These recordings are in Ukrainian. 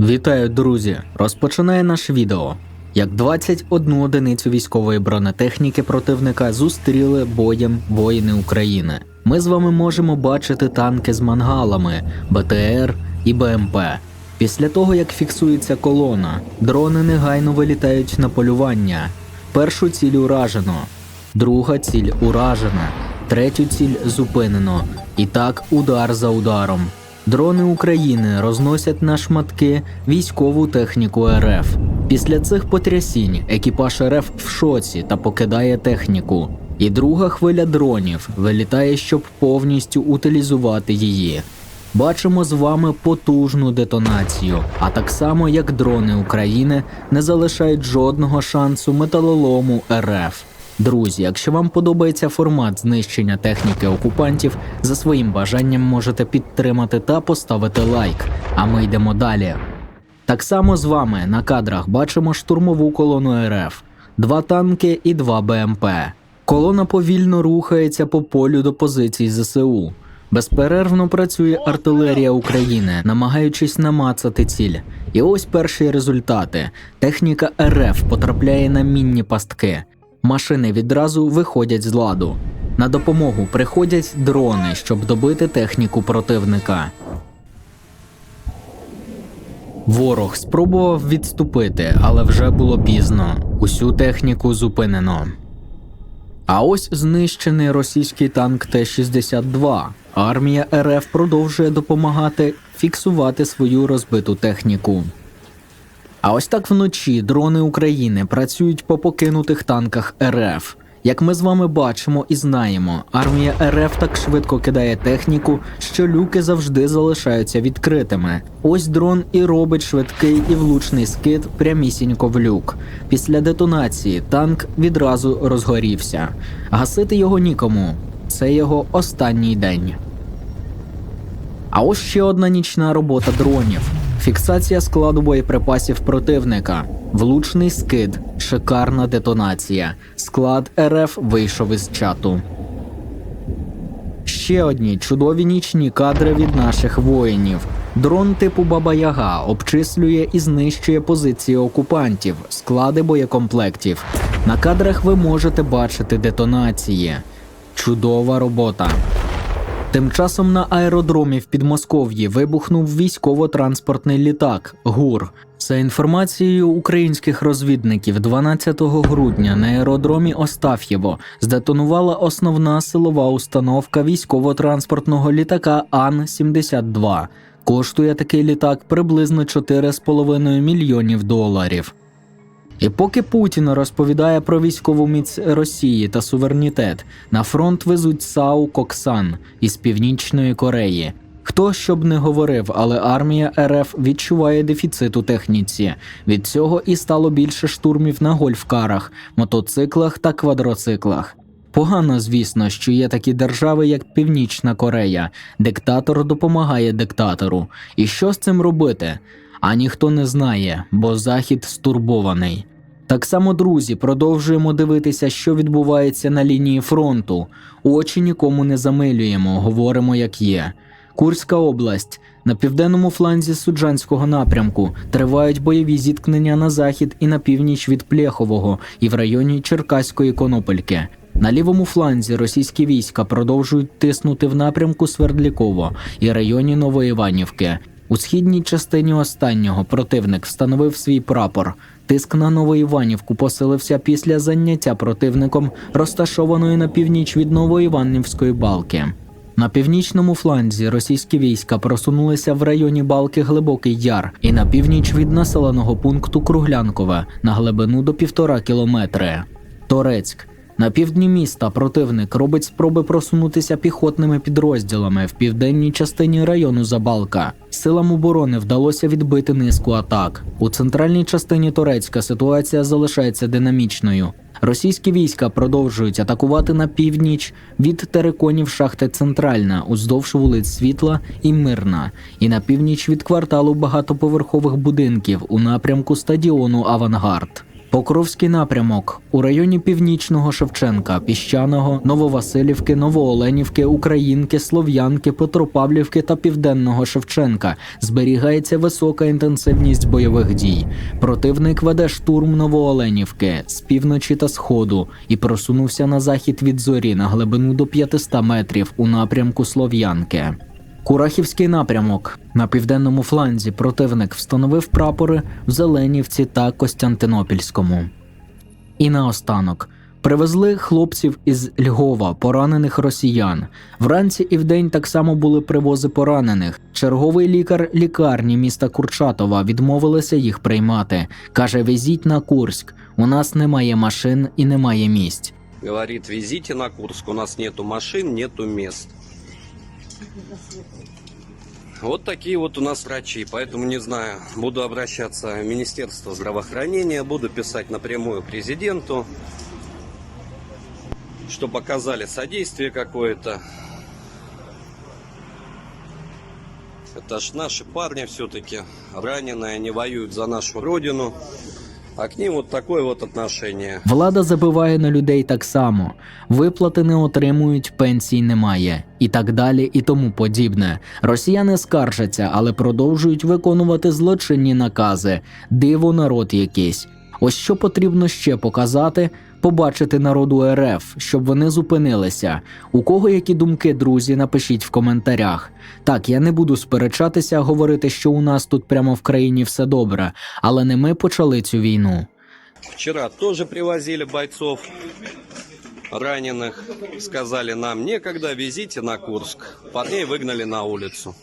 Вітаю, друзі! Розпочинає наше відео. Як 21 одиницю військової бронетехніки противника зустріли боєм воїни України. Ми з вами можемо бачити танки з мангалами, БТР і БМП. Після того, як фіксується колона, дрони негайно вилітають на полювання. Першу ціль уражено, друга ціль уражена, третю ціль зупинено. І так удар за ударом. Дрони України розносять на шматки військову техніку РФ. Після цих потрясінь екіпаж РФ в шоці та покидає техніку. І друга хвиля дронів вилітає, щоб повністю утилізувати її. Бачимо з вами потужну детонацію, а так само як дрони України не залишають жодного шансу металолому РФ. Друзі, якщо вам подобається формат знищення техніки окупантів, за своїм бажанням можете підтримати та поставити лайк. А ми йдемо далі. Так само з вами на кадрах бачимо штурмову колону РФ, два танки і два БМП. Колона повільно рухається по полю до позицій ЗСУ. Безперервно працює артилерія України, намагаючись намацати ціль. І ось перші результати. Техніка РФ потрапляє на мінні пастки. Машини відразу виходять з ладу. На допомогу приходять дрони, щоб добити техніку противника. Ворог спробував відступити, але вже було пізно. Усю техніку зупинено. А ось знищений російський танк Т-62. Армія РФ продовжує допомагати фіксувати свою розбиту техніку. А ось так вночі дрони України працюють по покинутих танках РФ. Як ми з вами бачимо і знаємо, армія РФ так швидко кидає техніку, що люки завжди залишаються відкритими. Ось дрон і робить швидкий і влучний скид прямісінько в люк. Після детонації танк відразу розгорівся. Гасити його нікому. Це його останній день. А ось ще одна нічна робота дронів. Фіксація складу боєприпасів противника, влучний скид, шикарна детонація. Склад РФ вийшов із чату. Ще одні чудові нічні кадри від наших воїнів. Дрон типу Баба Яга обчислює і знищує позиції окупантів, склади боєкомплектів. На кадрах ви можете бачити детонації. Чудова робота. Тим часом на аеродромі в Підмосков'ї вибухнув військово-транспортний літак ГУР. За інформацією українських розвідників, 12 грудня на аеродромі Остаф'єво здетонувала основна силова установка військово-транспортного літака Ан-72. Коштує такий літак приблизно 4,5 мільйонів доларів. І поки Путін розповідає про військову міць Росії та суверенітет, на фронт везуть САУ Коксан із Північної Кореї. Хто щоб не говорив, але армія РФ відчуває дефіцит у техніці. Від цього і стало більше штурмів на гольфкарах, мотоциклах та квадроциклах. Погано, звісно, що є такі держави, як Північна Корея. Диктатор допомагає диктатору. І що з цим робити? А ніхто не знає, бо захід стурбований. Так само, друзі, продовжуємо дивитися, що відбувається на лінії фронту. Очі нікому не замилюємо, говоримо як є. Курська область на південному фланзі суджанського напрямку тривають бойові зіткнення на захід і на північ від Плєхового і в районі Черкаської Конопельки. На лівому фланзі російські війська продовжують тиснути в напрямку Свердліково і районі Новоіванівки. У східній частині останнього противник встановив свій прапор. Тиск на Новоіванівку посилився після заняття противником, розташованої на північ від Новоіванівської балки. На північному фланзі російські війська просунулися в районі балки Глибокий Яр і на північ від населеного пункту Круглянкове на глибину до півтора кілометри. Торецьк. На півдні міста противник робить спроби просунутися піхотними підрозділами в південній частині району Забалка. Силам оборони вдалося відбити низку атак. У центральній частині Торецька ситуація залишається динамічною. Російські війська продовжують атакувати на північ від териконів шахти Центральна уздовж вулиць Світла і Мирна, і на північ від кварталу багатоповерхових будинків у напрямку стадіону Авангард. Покровський напрямок у районі Північного Шевченка, Піщаного, Нововасилівки, Новооленівки, Українки, Слов'янки, Петропавлівки та Південного Шевченка зберігається висока інтенсивність бойових дій. Противник веде штурм Новооленівки з півночі та сходу і просунувся на захід від зорі на глибину до 500 метрів у напрямку Слов'янки. Курахівський напрямок на південному фланзі противник встановив прапори в Зеленівці та Костянтинопільському. І наостанок привезли хлопців із Львова, поранених росіян. Вранці і вдень так само були привози поранених. Черговий лікар лікарні міста Курчатова відмовилися їх приймати. каже: везіть на Курськ. У нас немає машин і немає місць. Говорит, везите на Курск, у нас нету машин, нету мест. Вот такие вот у нас врачи, поэтому не знаю, буду обращаться в Министерство здравоохранения, буду писать напрямую президенту, что показали содействие какое-то. Это ж наши парни все-таки, раненые, они воюют за нашу родину, а к ним вот такое вот отношение. Влада забиває на людей так само. Виплати не отримують, пенсій немає, і так далі, і тому подібне. Росіяни скаржаться, але продовжують виконувати злочинні накази. Диво народ якийсь. Ось що потрібно ще показати, побачити народу РФ, щоб вони зупинилися. У кого які думки, друзі, напишіть в коментарях. Так, я не буду сперечатися, говорити, що у нас тут прямо в країні все добре, але не ми почали цю війну. Вчера тоже привозили бойцов раненых. Сказали нам, некогда, везите на Курск. Парней выгнали на улицу.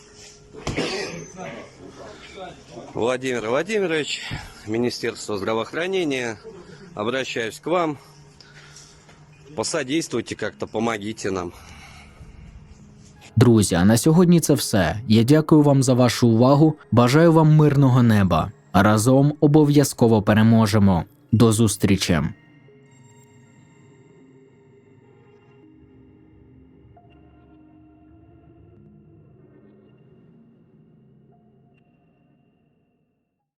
Владимир Владимирович, Министерство здравоохранения, обращаюсь к вам. Посодействуйте как-то, помогите нам. Друзі, а на сьогодні це все. Я дякую вам за вашу увагу. Бажаю вам мирного неба. Разом обов'язково переможемо. До зустрічі!